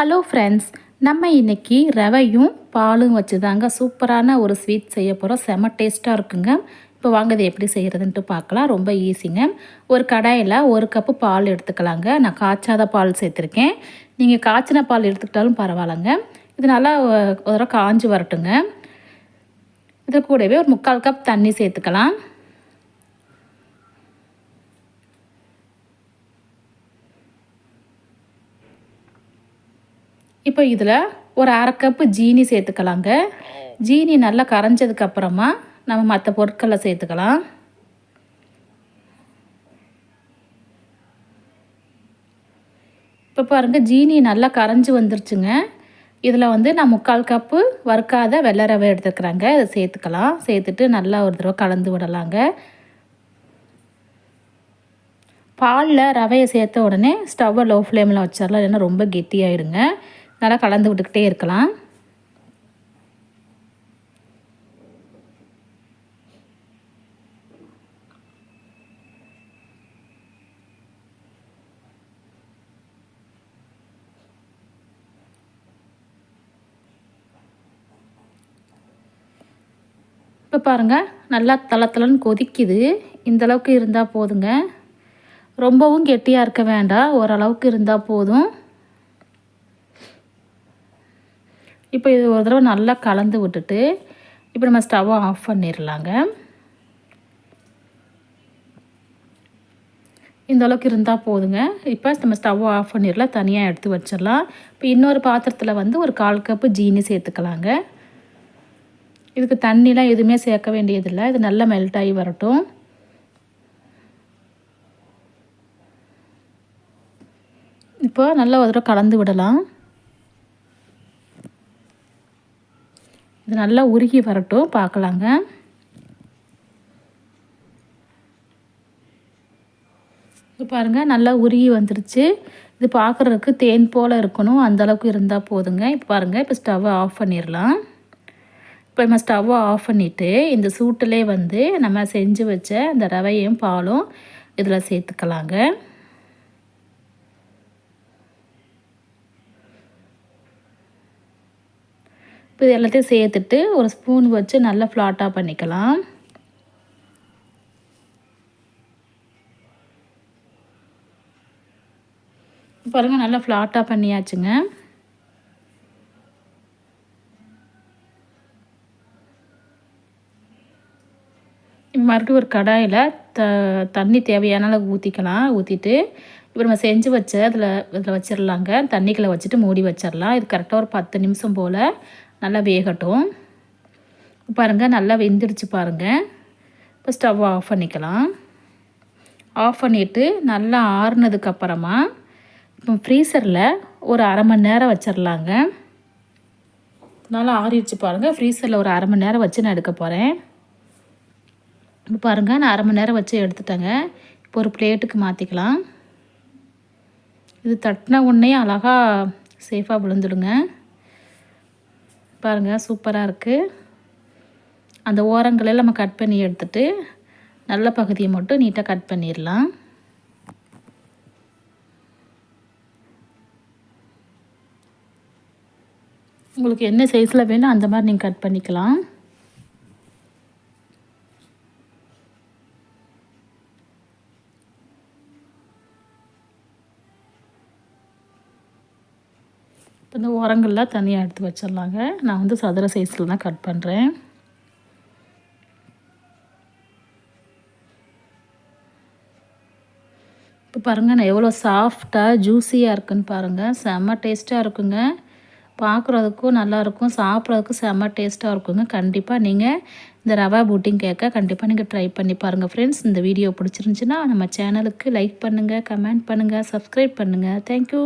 Hello friends நம்ம இன்றைக்கி ரவையும் பாலும் வச்சு தாங்க சூப்பரான ஒரு ஸ்வீட் செய்ய போகிறோம் செம டேஸ்ட்டாக இருக்குங்க. இப்போ வாங்க எப்படி செய்கிறதுன்ட்டு பார்க்கலாம். ரொம்ப ஈஸிங்க ஒரு கடாயில் ஒரு கப்பு பால் எடுத்துக்கலாங்க. நான் காய்ச்சாத பால் சேர்த்துருக்கேன். நீங்கள் காய்ச்சின பால் எடுத்துக்கிட்டாலும் பரவாயில்லைங்க. இது நல்லா ஒரு தடவை காஞ்சி வரட்டுங்க. இது கூடவே ஒரு முக்கால் கப் தண்ணி சேர்த்துக்கலாம். இப்போ இதில் ஒரு அரை கப்பு ஜீனி சேர்த்துக்கலாங்க. ஜீனி நல்லா கரைஞ்சதுக்கப்புறமா நம்ம மற்ற பொருட்களை சேர்த்துக்கலாம். இப்போ பாருங்கள் ஜீனி நல்லா கரைஞ்சி வந்துருச்சுங்க. இதில் வந்து நான் முக்கால் கப்பு வறுக்காத வெள்ளை ரவை எடுத்துக்கிறாங்க அதை சேர்த்துக்கலாம். சேர்த்துட்டு நல்லா ஒரு தடவை கலந்து விடலாங்க. பாலில் ரவையை சேர்த்த உடனே ஸ்டவ்வை லோ ஃப்ளேமில் வச்சிடலாம். இல்லைன்னா ரொம்ப கெட்டியாயிருங்க நல்லா கலந்து விட்டுக்கிட்டே இருக்கலாம். இப்போ பாருங்கள் நல்லா தளத்தலன்னு கொதிக்குது. இந்தளவுக்கு இருந்தால் போதுங்க. ரொம்பவும் கெட்டியாக இருக்க வேண்டாம். ஓரளவுக்கு இருந்தால் போதும். இப்போ இது ஒரு தடவை நல்லா கலந்து விட்டுட்டு இப்போ நம்ம ஸ்டவ்வை ஆஃப் பண்ணிடலாங்க இந்த அளவுக்கு இருந்தால் போதுங்க. இப்போ நம்ம ஸ்டவ்வை ஆஃப் பண்ணிடலாம் தனியாக எடுத்து வச்சிடலாம் இப்போ இன்னொரு பாத்திரத்தில் வந்து ஒரு கால் கப்பு ஜீனி சேர்த்துக்கலாங்க. இதுக்கு தண்ணிலாம் எதுவுமே சேர்க்க வேண்டியதில்லை. இது நல்லா மெல்ட் ஆகி வரட்டும். இப்போ நல்லா ஒரு தடவை கலந்து விடலாம். இது நல்லா உருகி வரட்டும் பார்க்கலாங்க. இது பாருங்கள் நல்லா உருகி வந்துருச்சு. இது பார்க்குறதுக்கு தேன் போல் இருக்கணும் அந்தளவுக்கு இருந்தால் போதுங்க. இப்போ பாருங்கள் இப்போ ஸ்டவ்வை ஆஃப் பண்ணிடலாம். இப்போ நம்ம ஸ்டவ்வை ஆஃப் பண்ணிவிட்டு இந்த சூட்டிலே வந்து நம்ம செஞ்சு வச்ச அந்த ரவையும் பாலும் இதில் சேர்த்துக்கலாங்க. இப்போ எல்லாத்தையும் சேர்த்துட்டு ஒரு ஸ்பூன் வச்சு நல்லா ஃப்ளாட்டாக பண்ணிக்கலாம். பாருங்கள் நல்லா ஃப்ளாட்டாக பண்ணியாச்சுங்க. மறுபடியும் ஒரு கடாயில் த தண்ணி தேவையான அளவு ஊற்றிக்கலாம் ஊற்றிட்டு இப்போ நம்ம செஞ்சு வச்ச அதில் இதில் வச்சிடலாங்க தண்ணிக்குள்ளே வச்சுட்டு மூடி வச்சிடலாம் இது கரெக்டாக ஒரு பத்து நிமிஷம் போல் நல்லா வேகட்டும். பாருங்கள் நல்லா வெந்துடுச்சு பாருங்கள் இப்போ ஸ்டவ் ஆஃப் பண்ணிக்கலாம். ஆஃப் பண்ணிவிட்டு நல்லா ஆறுனதுக்கப்புறமா இப்போ ஃப்ரீசரில் ஒரு அரை மணி நேரம் வச்சிடலாங்க நல்லா ஆறிடுச்சு பாருங்கள் ஃப்ரீசரில் ஒரு அரை மணி நேரம் வச்சு நான் எடுக்க போகிறேன் இப்போ பாருங்கள் நான் அரை மணி நேரம் வச்சு எடுத்துட்டேங்க. இப்போ ஒரு பிளேட்டுக்கு மாற்றிக்கலாம் இது தட்டின உடனே அழகாக சேஃபாக விழுந்துடுங்க. பாருங்கள் சூப்பராக இருக்குது அந்த ஓரங்களில் நம்ம கட் பண்ணி எடுத்துட்டு நல்ல பகுதியை மட்டும் நீட்டாக கட் பண்ணிடலாம். உங்களுக்கு என்ன சைஸில் வேணும் அந்த மாதிரி நீங்கள் கட் பண்ணிக்கலாம். இப்போ இந்த உரங்கள்லாம் தனியாக எடுத்து வச்சிடலாங்க. நான் வந்து சதுர சைஸில் தான் கட் பண்ணுறேன் இப்போ பாருங்கள் நான் எவ்வளோ சாஃப்டாக ஜூஸியாக இருக்குன்னு பாருங்கள் செம்ம டேஸ்ட்டாக இருக்குங்க. பார்க்குறதுக்கும் நல்லாயிருக்கும் சாப்பிட்றதுக்கும் செம்ம டேஸ்ட்டாக இருக்குங்க. கண்டிப்பாக நீங்கள் இந்த ரவா பூட்டிங் கேட்க கண்டிப்பாக நீங்கள் ட்ரை பண்ணி பாருங்கள் ஃப்ரெண்ட்ஸ் இந்த வீடியோ பிடிச்சிருந்துச்சின்னா நம்ம சேனலுக்கு லைக் பண்ணுங்கள் கமெண்ட் பண்ணுங்கள் சப்ஸ்கிரைப் பண்ணுங்கள் தேங்க்யூ